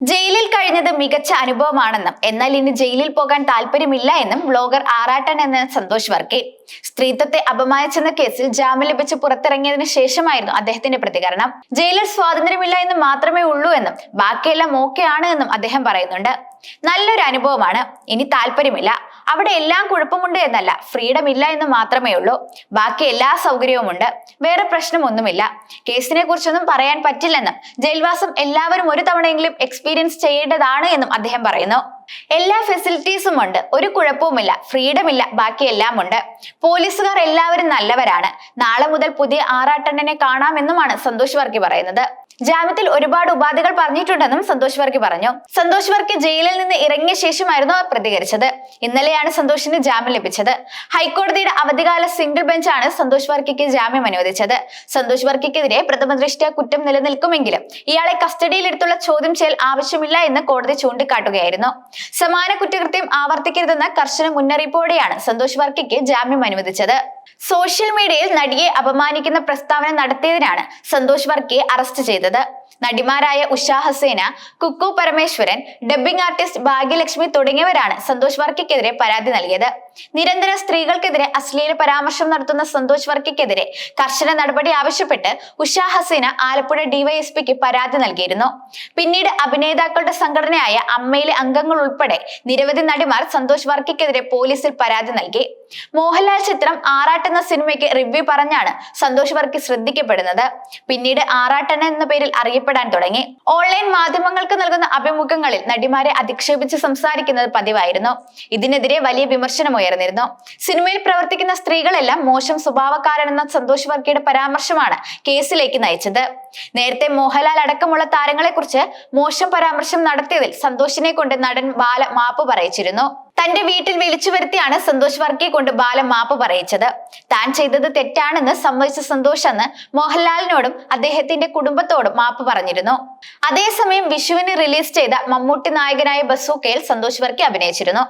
ജയിലിൽ കഴിഞ്ഞത് മികച്ച അനുഭവമാണെന്നും എന്നാൽ ഇനി ജയിലിൽ പോകാൻ താല്പര്യമില്ല എന്നും ബ്ലോഗർ ആറാട്ടൻ എന്ന സന്തോഷ് വർക്കി. സ്ത്രീത്വത്തെ അപമാനിച്ചെന്ന കേസിൽ ജാമ്യം ലഭിച്ച് പുറത്തിറങ്ങിയതിനു ശേഷമായിരുന്നു അദ്ദേഹത്തിന്റെ പ്രതികരണം. ജയിലിൽ സ്വാതന്ത്ര്യമില്ല എന്ന് മാത്രമേ ഉള്ളൂ എന്നും ബാക്കിയെല്ലാം ഓക്കെ ആണ് എന്നും അദ്ദേഹം പറയുന്നുണ്ട്. നല്ലൊരു അനുഭവമാണ്. ഇനി താല്പര്യമില്ല. അവിടെ എല്ലാം കുഴപ്പമുണ്ട് എന്നല്ല. ഫ്രീഡം ഇല്ല എന്ന് മാത്രമേ ഉള്ളൂ. ബാക്കി എല്ലാ സൗകര്യവുമുണ്ട്. വേറെ പ്രശ്നമൊന്നുമില്ല. കേസിനെ കുറിച്ചൊന്നും പറയാൻ പറ്റില്ലെന്നും ജയിൽവാസം എല്ലാവരും ഒരു തവണയെങ്കിലും എക്സ്പീരിയൻസ് ചെയ്യേണ്ടതാണ് എന്നും അദ്ദേഹം പറയുന്നു. എല്ലാ ഫെസിലിറ്റീസും ഉണ്ട്. ഒരു കുഴപ്പവുമില്ല. ഫ്രീഡം ഇല്ല. ബാക്കി എല്ലാം ഉണ്ട്. പോലീസുകാർ എല്ലാവരും നല്ലവരാണ്. നാളെ മുതൽ പുതിയ ആറാട്ടണ്ണനെ കാണാമെന്നുമാണ് സന്തോഷ് വർക്കി പറയുന്നത്. ജാമ്യത്തിൽ ഒരുപാട് ഉപാധികൾ പറഞ്ഞിട്ടുണ്ടെന്നും സന്തോഷ് വർക്കി പറഞ്ഞു. സന്തോഷ് വർക്കി ജയിലിൽ നിന്ന് ഇറങ്ങിയ ശേഷമായിരുന്നു പ്രതികരിച്ചത്. ഇന്നലെയാണ് സന്തോഷിന് ജാമ്യം ലഭിച്ചത്. ഹൈക്കോടതിയുടെ അവധികാല സിംഗിൾ ബെഞ്ചാണ് സന്തോഷ് വർക്കിക്ക് ജാമ്യം അനുവദിച്ചത്. സന്തോഷ് വർക്കിക്കെതിരെ പ്രഥമ ദൃഷ്ട്യാ കുറ്റം നിലനിൽക്കുമെങ്കിലും ഇയാളെ കസ്റ്റഡിയിലെടുത്തുള്ള ചോദ്യം ചെയ്യൽ ആവശ്യമില്ല എന്ന് കോടതി ചൂണ്ടിക്കാട്ടുകയായിരുന്നു. സമാന കുറ്റകൃത്യം ആവർത്തിക്കരുതെന്ന കർശന മുന്നറിയിപ്പോടെയാണ് സന്തോഷ് വർക്കിക്ക് ജാമ്യം അനുവദിച്ചത്. സോഷ്യൽ മീഡിയയിൽ നടിയെ അപമാനിക്കുന്ന പ്രസ്താവന നടത്തിയതിനാണ് സന്തോഷ് വർക്കിയെ അറസ്റ്റ് ചെയ്തത്. നടിമാരായ ഉഷ ഹസേന കുക്കു പരമേശ്വരൻ ഡബ്ബിംഗ് ആർട്ടിസ്റ്റ് ഭാഗ്യലക്ഷ്മി തുടങ്ങിയവരാണ് സന്തോഷ് വർക്കിക്കെതിരെ പരാതി നൽകിയത്. നിരന്തരം സ്ത്രീകൾക്കെതിരെ അശ്ലീല പരാമർശം നടത്തുന്ന സന്തോഷ് വർക്കിക്കെതിരെ കർശന നടപടി ആവശ്യപ്പെട്ട് ഉഷാ ഹസീന ആലപ്പുഴ ഡിവൈഎസ്പിക്ക് പരാതി നൽകിയിരുന്നു. പിന്നീട് അഭിനേതാക്കളുടെ സംഘടനയായ അമ്മയിലെ അംഗങ്ങൾ ഉൾപ്പെടെ നിരവധി നടിമാർ സന്തോഷ് വർക്കിക്കെതിരെ പോലീസിൽ പരാതി നൽകി. മോഹൻലാൽ ചിത്രം ആറാട്ട് എന്ന സിനിമയ്ക്ക് റിവ്യൂ പറഞ്ഞാണ് സന്തോഷ് വർക്കി ശ്രദ്ധിക്കപ്പെടുന്നത്. പിന്നീട് ആറാട്ടൻ എന്ന പേരിൽ അറിയപ്പെടാൻ തുടങ്ങി. ഓൺലൈൻ മാധ്യമങ്ങൾക്ക് നൽകുന്ന അഭിമുഖങ്ങളിൽ നടിമാരെ അധിക്ഷേപിച്ച് സംസാരിക്കുന്നത് പതിവായിരുന്നു. ഇതിനെതിരെ വലിയ വിമർശനം ഉയർന്നിരുന്നു. സിനിമയിൽ പ്രവർത്തിക്കുന്ന സ്ത്രീകളെല്ലാം മോശം സ്വഭാവക്കാരനെന്ന സന്തോഷ് വർക്കിയുടെ പരാമർശമാണ് കേസിലേക്ക് നയിച്ചത്. നേരത്തെ മോഹൻലാൽ അടക്കമുള്ള താരങ്ങളെ കുറിച്ച് മോശം പരാമർശം നടത്തിയതിൽ സന്തോഷിനെ കൊണ്ട് നടൻ ബാല മാപ്പ് പറയിച്ചിരുന്നു. തന്റെ വീട്ടിൽ വിളിച്ചു വരുത്തിയാണ് സന്തോഷ് വർക്കിയെ കൊണ്ട് ബാല മാപ്പ് പറയിച്ചത്. താൻ ചെയ്തത് തെറ്റാണെന്ന് സമ്മതിച്ച സന്തോഷ് അന്ന് മോഹൻലാലിനോടും അദ്ദേഹത്തിന്റെ കുടുംബത്തോടും മാപ്പ് പറഞ്ഞിരുന്നു. അതേസമയം വിഷുവിന് റിലീസ് ചെയ്ത മമ്മൂട്ടി നായകനായ ബസൂക്കയിൽ സന്തോഷ് വർക്കി അഭിനയിച്ചിരുന്നു.